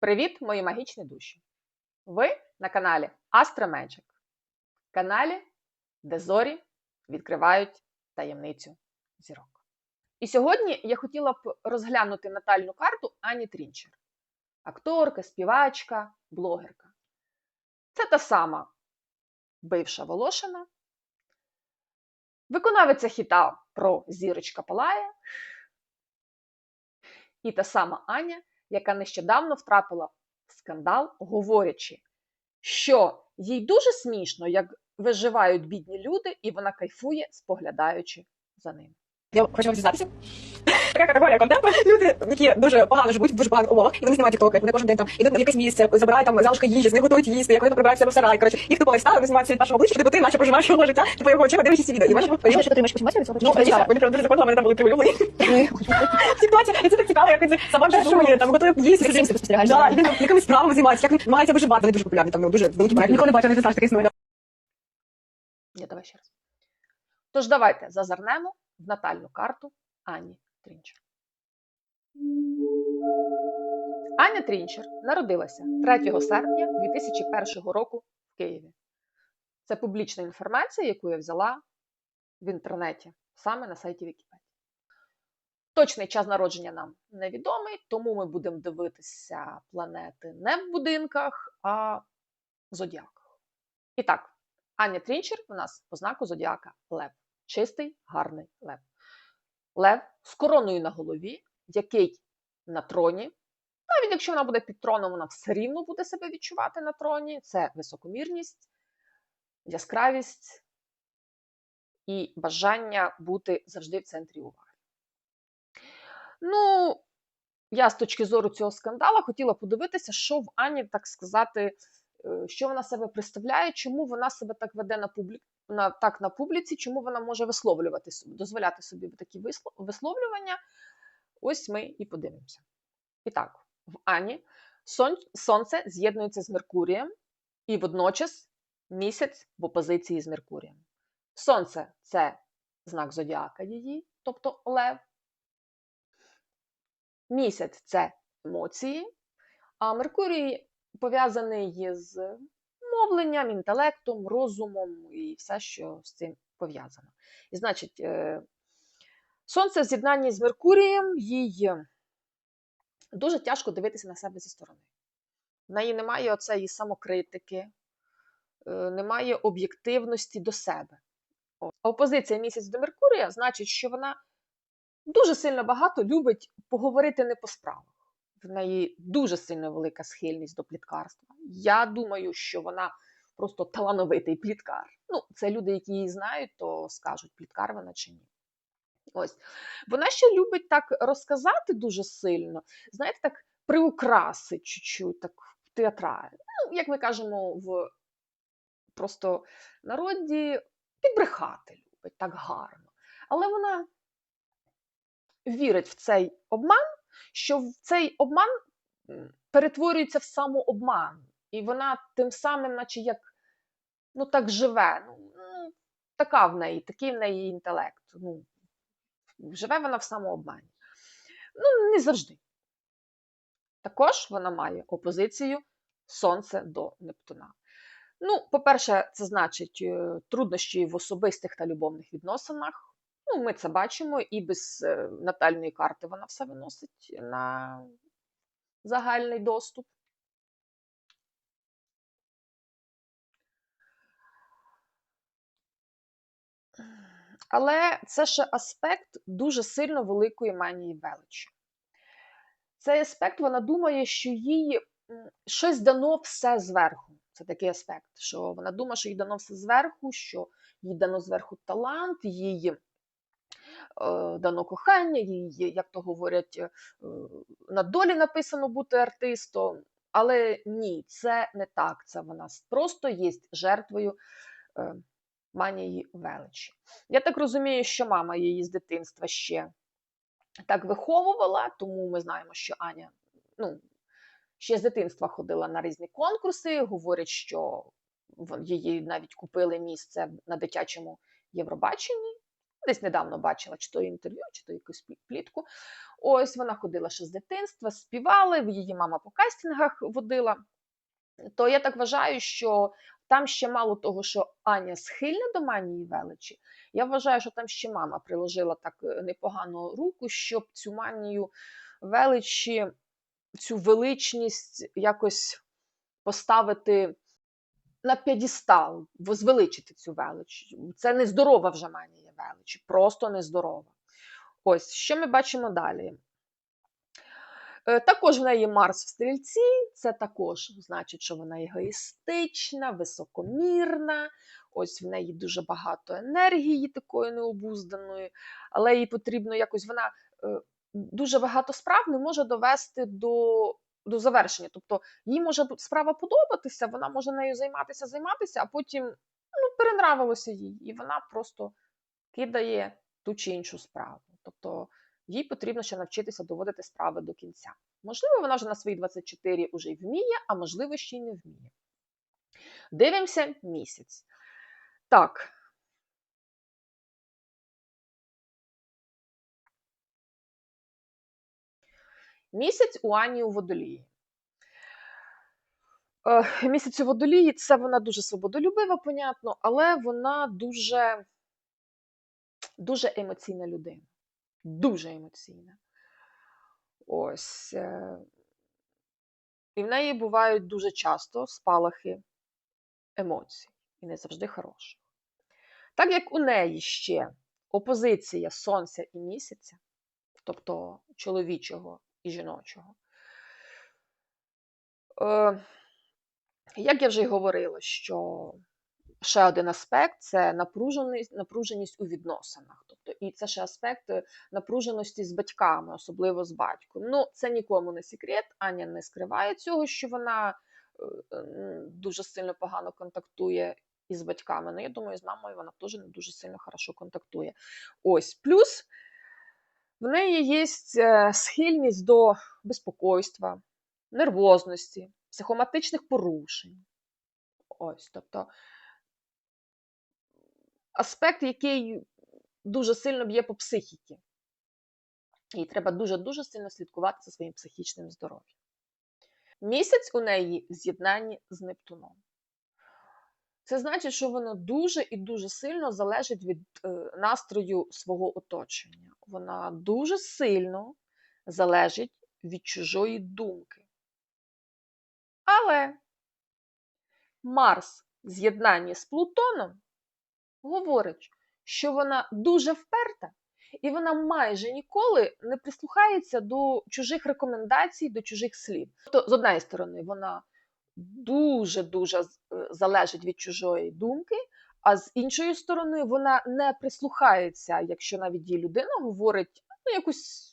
Привіт, мої магічні душі! Ви на каналі Astro Magic, каналі, де зорі відкривають таємницю зірок. І сьогодні я хотіла б розглянути натальну карту Ані Трінчер. Акторка, співачка, блогерка. Це та сама бивша Волошина, виконавиця хіта про зірочка Палає, і та сама Аня, яка нещодавно втрапила в скандал, говорячи, що їй дуже смішно, як виживають бідні люди, і вона кайфує, споглядаючи за ними. Я хочу вам. Така категорія контенту. Люди, які дуже погано живуть в дуже поганих умовах, і вони знімають тіктоки, вони кожен день там ідуть в якесь місце, забирають там залишки їжі, з них готують їсти, як вони прибирають себе в сарай. Коротше, їх тупо стали, вони знімають від першого обличчя, типу ти наче проживаєш його життя, типу його очима дивишся ці відео. І бачиш, А що ти отримаєш потім цього? Ну, так, вони прям дуже законно, вони там були привілені. Ситуація, і це так цікаво, як він сама жартує, там готує їсти. Спостерігаєш і він там якимись справами займається, як він намагається виживати, вони дуже популярні, там ну, дуже великі проекти. Ніколи не бачив, не знаєш, існує. Ні, давай ще раз. Тож давайте зазирнемо в натальну карту Ані Трінчер. Аня Трінчер народилася 3 серпня 2001 року в Києві. Це публічна інформація, яку я взяла в інтернеті, саме на сайті Вікіпедії. Точний час народження нам невідомий, тому ми будемо дивитися планети не в будинках, а в зодіаках. І так, Аня Трінчер у нас по знаку зодіака Лев. Чистий, гарний лев. Лев з короною на голові, який на троні. Навіть якщо вона буде під троном, вона все рівно буде себе відчувати на троні. Це високомірність, яскравість і бажання бути завжди в центрі уваги. Ну, я з точки зору цього скандала хотіла подивитися, що в Ані, так сказати, е, що вона себе представляє, чому вона себе так веде на публі... на, так на публіці, чому вона може висловлювати дозволяти собі такі висловлювання. Ось ми і подивимося. І так, в Ані сонце з'єднується з Меркурієм, і водночас місяць в опозиції з Меркурієм. Сонце це знак зодіака її, тобто Лев. Місяць це емоції, а Меркурій пов'язаний з мовленням, інтелектом, розумом і все, що з цим пов'язано. І значить, е, сонце в з'єднанні з Меркурієм, їй дуже тяжко дивитися на себе зі сторони. В неї немає оцеї самокритики, е, немає об'єктивності до себе. Опозиція місяць до Меркурія значить, що вона дуже сильно багато любить поговорити не по справах. В неї дуже сильно велика схильність до пліткарства. Я думаю, що вона просто талановитий пліткар. Ну, це люди, які її знають, то скажуть, пліткар вона чи ні. Ось. Вона ще любить так розказати дуже сильно, знаєте, так приукраси чуть-чуть, так театрально. Ну, як ми кажемо в просто народі, підбрехати любить так гарно. Але вона вірить в цей обман, що цей обман перетворюється в самообман. І вона тим самим, наче як ну так живе. Ну, ну, така в неї, такий в неї інтелект. Ну, живе вона в самообмані. Ну, не завжди. Також вона має опозицію Сонце до Нептуна. Ну, по-перше, це значить е, труднощі в особистих та любовних відносинах. Ну, ми це бачимо, і без е, натальної карти вона все виносить на загальний доступ. Але це ще аспект дуже сильно великої манії величі. Цей аспект вона думає, що їй щось дано все зверху. Це такий аспект, що вона думає, що їй дано все зверху, що їй дано зверху талант, їй дано кохання, їй, як то говорять, е, на долі написано бути артистом. Але ні, це не так. Це вона просто є жертвою е, манії величі. Я так розумію, що мама її з дитинства ще так виховувала, тому ми знаємо, що Аня ну, ще з дитинства ходила на різні конкурси. Говорять, що її навіть купили місце на дитячому Євробаченні. Десь недавно бачила, чи то інтерв'ю, чи то якусь плітку. Ось вона ходила ще з дитинства, співали, її мама по кастингах водила. То я так вважаю, що там ще мало того, що Аня схильна до манії величі. Я вважаю, що там ще мама приложила так е, непогано руку, щоб цю манію величі, цю величність якось поставити на п'єдестал, возвеличити цю велич. Це нездорова вже манія величі, просто нездорова. Ось, що ми бачимо далі? Е, Також в неї Марс в стрільці, це також значить, що вона егоїстична, високомірна. Ось в неї дуже багато енергії такої необузданої, але їй потрібно якось вона е, дуже багато справ не може довести до, до завершення. Тобто їй може справа подобатися, вона може нею займатися, займатися, а потім ну, перенравилося їй, і вона просто кидає ту чи іншу справу. Тобто їй потрібно ще навчитися доводити справи до кінця. Можливо, вона вже на свої 24 вже й вміє, а можливо, ще й не вміє. Дивимося місяць. Так. Місяць у Ані у водолії. Місяць у водолії це вона дуже свободолюбива, понятно, але вона дуже, дуже емоційна людина. Дуже емоційна. Ось. е, І в неї бувають дуже часто спалахи емоцій, і не завжди хороші. Так як у неї ще опозиція Сонця і місяця, тобто чоловічого і жіночого, е, як я вже й говорила, що ще один аспект це напруженість, напруженість у відносинах. Тобто, і це ще аспект е, напруженості з батьками, особливо з батьком. Ну, це нікому не секрет. Аня не скриває цього, що вона е, дуже сильно погано контактує із батьками. Ну, я думаю, з мамою вона теж не дуже сильно хорошо контактує. Ось плюс в неї є е, схильність до безпокойства, нервозності, психоматичних порушень. Ось, тобто аспект, який дуже сильно б'є по психіці. І треба дуже-дуже сильно слідкувати за своїм психічним здоров'ям. Місяць у неї в з'єднанні з Нептуном. Це значить, що вона дуже і дуже сильно залежить від е, настрою свого оточення. Вона дуже сильно залежить від чужої думки. Але Марс в з'єднанні з Плутоном говорить, що вона дуже вперта, і вона майже ніколи не прислухається до чужих рекомендацій, до чужих слів. Тобто, з однієї сторони, вона дуже-дуже е, залежить від чужої думки, а з іншої сторони, вона не прислухається, якщо навіть її людина говорить ну, якусь.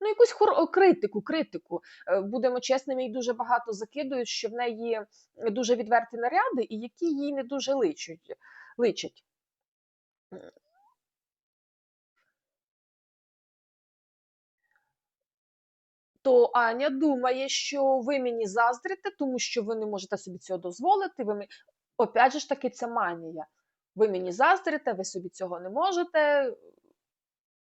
Ну, якусь хор... критику, критику. Е, Будемо чесними, їй дуже багато закидують, що в неї дуже відверті наряди, і які їй не дуже личать. личать. То Аня думає, що ви мені заздрите, тому що ви не можете собі цього дозволити. Ви. Опять же ж таки, це манія. Ви мені заздрите, ви собі цього не можете,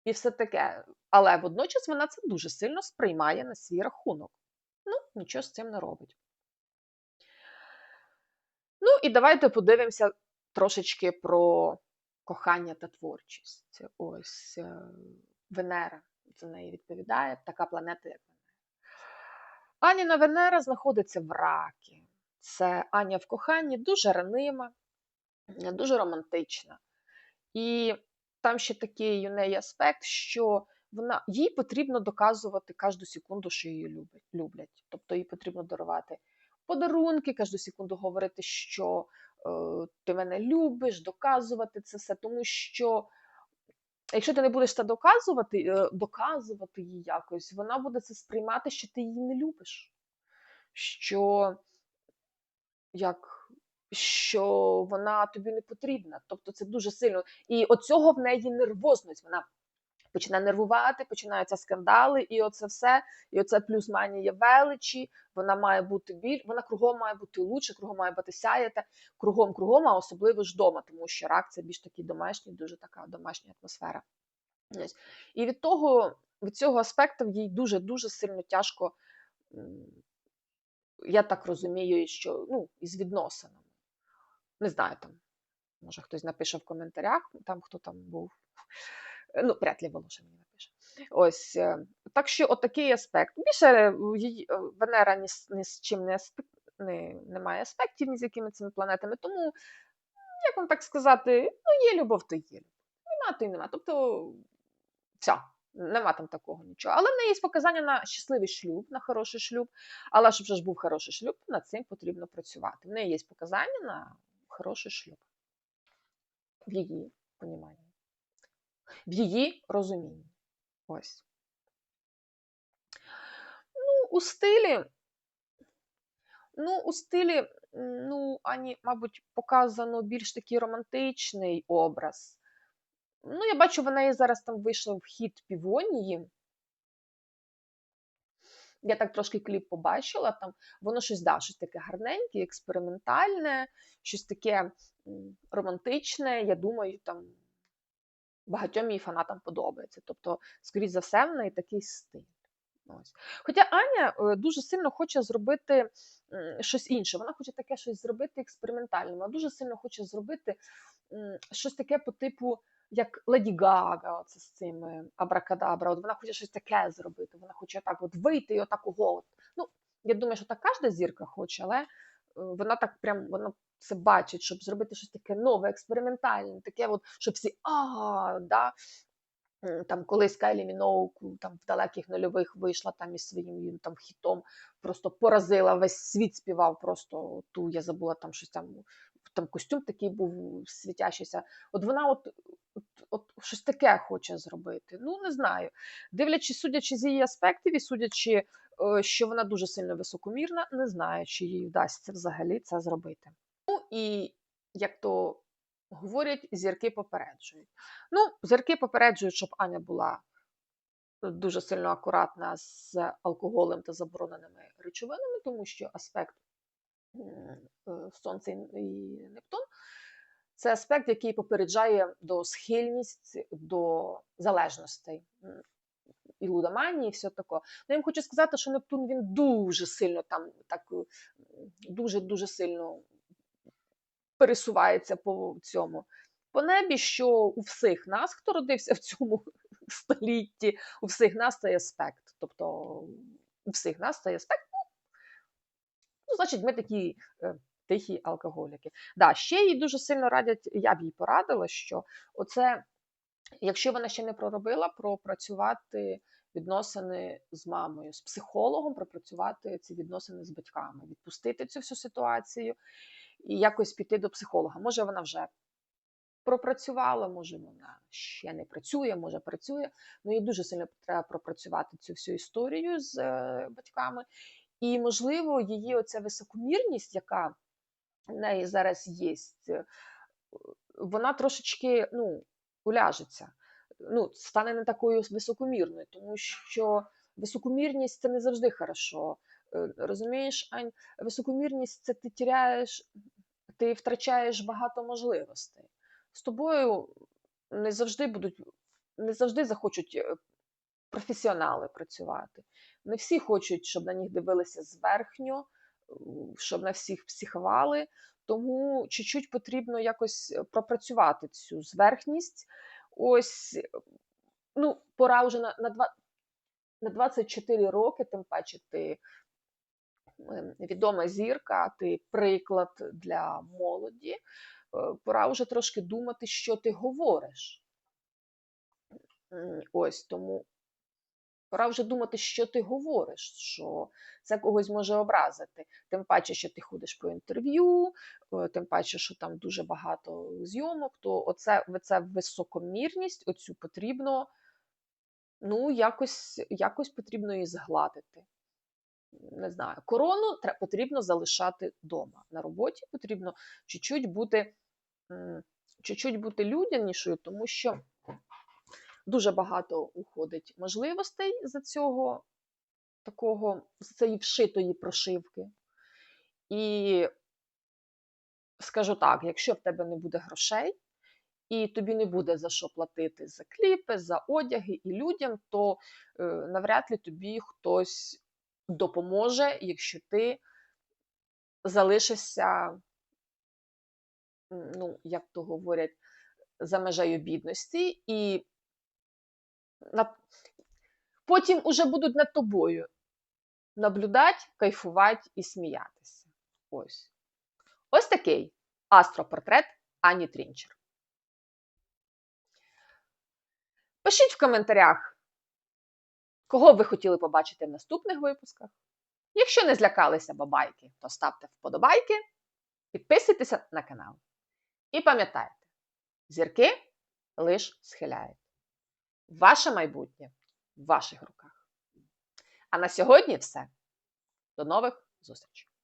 і все таке. Але водночас вона це дуже сильно сприймає на свій рахунок. Ну, нічого з цим не робить. Ну, і давайте подивимося трошечки про кохання та творчість. Ось е, Венера за неї відповідає, така планета, як Венера. Аніна Венера знаходиться в ракі. Це Аня в коханні дуже ранима, дуже романтична. І там ще такий у неї аспект, що вона, їй потрібно доказувати кожну секунду, що її люблять. Тобто їй потрібно дарувати подарунки, кожну секунду говорити, що е, ти мене любиш, доказувати це все. Тому що якщо ти не будеш це доказувати, е, доказувати їй якось, вона буде це сприймати, що ти її не любиш. Що як що вона тобі не потрібна. Тобто це дуже сильно. І оцього в неї нервозність. Вона починає нервувати, починаються скандали, і оце все, і оце плюс манія величі, вона має бути біль, вона кругом має бути лучше, кругом має бути сяяти, кругом кругом, а особливо ж вдома, тому що рак це більш такий домашній, дуже така домашня атмосфера. І від того, від цього аспекту їй дуже-дуже сильно тяжко, я так розумію, що ну, із відносинами. Не знаю там. Може, хтось напише в коментарях, там хто там був. Ну, вряд ли Волоша мені напише. Ось. е, Так що отакий аспект. Більше е, її е, Венера ні, ні з чим не, аспект, не, не має аспектів ні з якими цими планетами. Тому, як вам так сказати, ну, є любов, то є любов. Нема, то й нема. Тобто, все. Нема там такого нічого. Але в неї є показання на щасливий шлюб, на хороший шлюб. Але щоб вже ж був хороший шлюб, над цим потрібно працювати. В неї є показання на хороший шлюб. В її поніманні. В її розумінні. Ось. Ну, у стилі. Ну, у стилі, ну, Ані, мабуть, показано більш такий романтичний образ. Ну, я бачу, в неї зараз там вийшло в хід півонії. Я так трошки кліп побачила, там воно щось да, щось таке гарненьке, експериментальне, щось таке романтичне. Я думаю, там багатьом її фанатам подобається. Тобто, скоріш за все, в неї такий стиль. Ось. Хоча Аня е, дуже сильно хоче зробити щось інше. Вона хоче таке щось зробити експериментальне. Вона дуже сильно хоче зробити щось таке по типу, як Леді Гага, оце з цим е, абракадабра. От вона хоче щось таке зробити. Вона хоче так от вийти і отак ого. От. Ну, я думаю, що так кожна зірка хоче, але е, вона так прям вона це бачить, щоб зробити щось таке нове, експериментальне, таке, от, щоб всі а, да. Там колись Кайлі Міноук там в далеких нульових вийшла там із своїм там хітом, просто поразила весь світ співав. Просто ту я забула там щось там. Там костюм такий був світящийся. От вона от, от, от щось таке хоче зробити. Ну не знаю. Дивлячись, судячи з її аспектів і судячи, е, що вона дуже сильно високомірна, не знаю, чи їй вдасться взагалі це зробити. Ну і як то говорять, зірки попереджують. Ну, зірки попереджують, щоб Аня була дуже сильно акуратна з алкоголем та забороненими речовинами, тому що аспект Сонце і Нептун це аспект, який попереджає до схильність до залежностей. І лудоманії, і все таке. Ну, я їм хочу сказати, що Нептун він дуже сильно там так дуже дуже сильно пересувається по цьому по небі, що у всіх нас, хто родився в цьому столітті, у всіх нас цей аспект. Тобто у всіх нас цей аспект. Ну, значить, ми такі е, тихі алкоголіки. Да, ще їй дуже сильно радять, я б їй порадила, що оце, якщо вона ще не проробила, пропрацювати відносини з мамою, з психологом, пропрацювати ці відносини з батьками, відпустити цю всю ситуацію і якось піти до психолога. Може, вона вже пропрацювала, може, вона ще не працює, може працює. Ну їй дуже сильно треба пропрацювати цю всю історію з е, батьками. І, можливо, її оця високомірність, яка в неї зараз є, вона трошечки ну, уляжеться. Ну, стане не такою високомірною, тому що високомірність це не завжди хорошо. Е, Розумієш, Ань, високомірність це ти тіряєш, ти втрачаєш багато можливостей. З тобою не завжди будуть, не завжди захочуть е, професіонали працювати. Не всі хочуть, щоб на них дивилися зверхньо, щоб на всіх психували. Тому чуть-чуть потрібно якось е, пропрацювати цю зверхність. Ось, е, ну, пора вже на, на, два, на 24 роки, тим паче ти е, відома зірка, ти приклад для молоді. Е, Пора вже трошки думати, що ти говориш. Ось тому пора вже думати, що ти говориш, що це когось може образити. Тим паче, що ти ходиш по інтерв'ю, е, тим паче, що там дуже багато зйомок, то оце, це високомірність, оцю потрібно, ну, якось, якось потрібно її згладити. Не знаю, корону потрібно залишати вдома. На роботі потрібно чуть-чуть бути, чуть-чуть бути людянішою, тому що дуже багато уходить можливостей за цього такого, з цієї вшитої прошивки. І скажу так: якщо в тебе не буде грошей, і тобі не буде за що платити за кліпи, за одяги і людям, то е, навряд ли тобі хтось допоможе, якщо ти залишишся, ну, як то говорять, за межею бідності, і. Потім уже будуть над тобою наблюдати, кайфувати і сміятися. Ось. Ось такий астропортрет Ані Трінчер. Пишіть в коментарях, кого ви хотіли побачити в наступних випусках. Якщо не злякалися бабайки, то ставте вподобайки, підписуйтеся на канал. І пам'ятайте, зірки лиш схиляють. Ваше майбутнє в ваших руках. А на сьогодні все. До нових зустрічей!